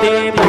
આરતી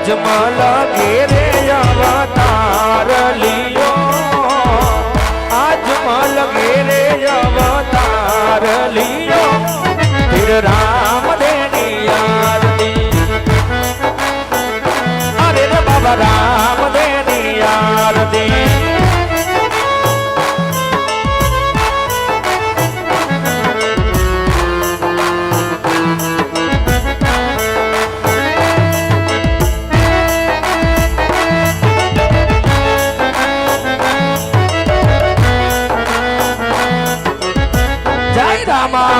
અજમલ ઘેરે અવતાર લિયો. અજમલ ઘેરે અવતાર લિયો. પીર રામ દેની આરતી અરે રે બાબા રામ.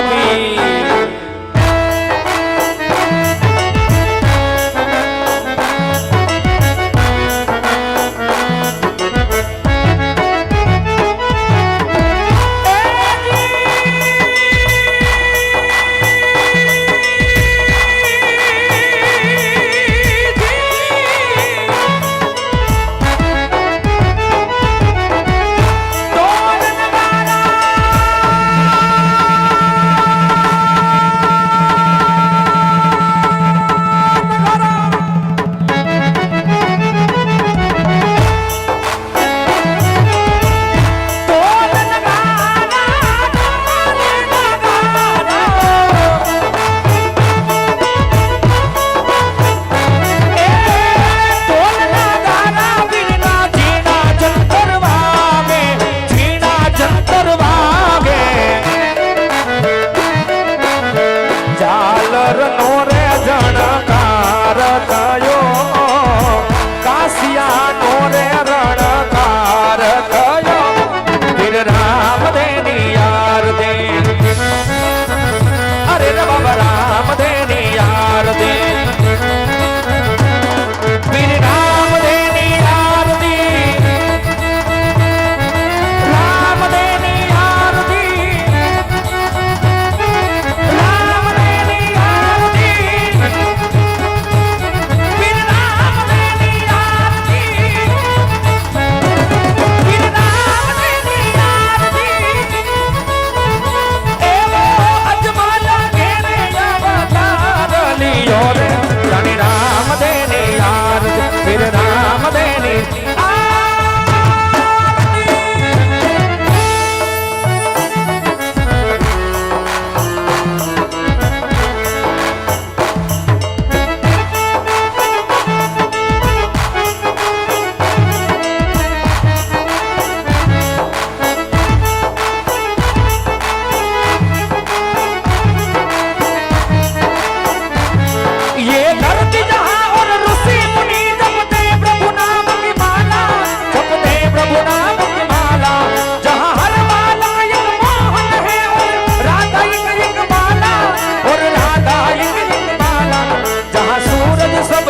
sabe ಶರಣೋ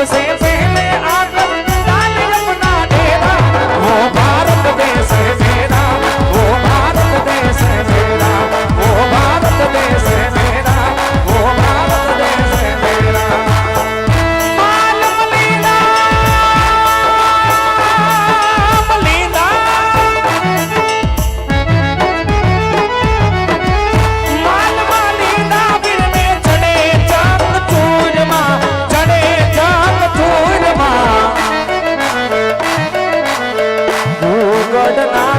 was there. 怎么了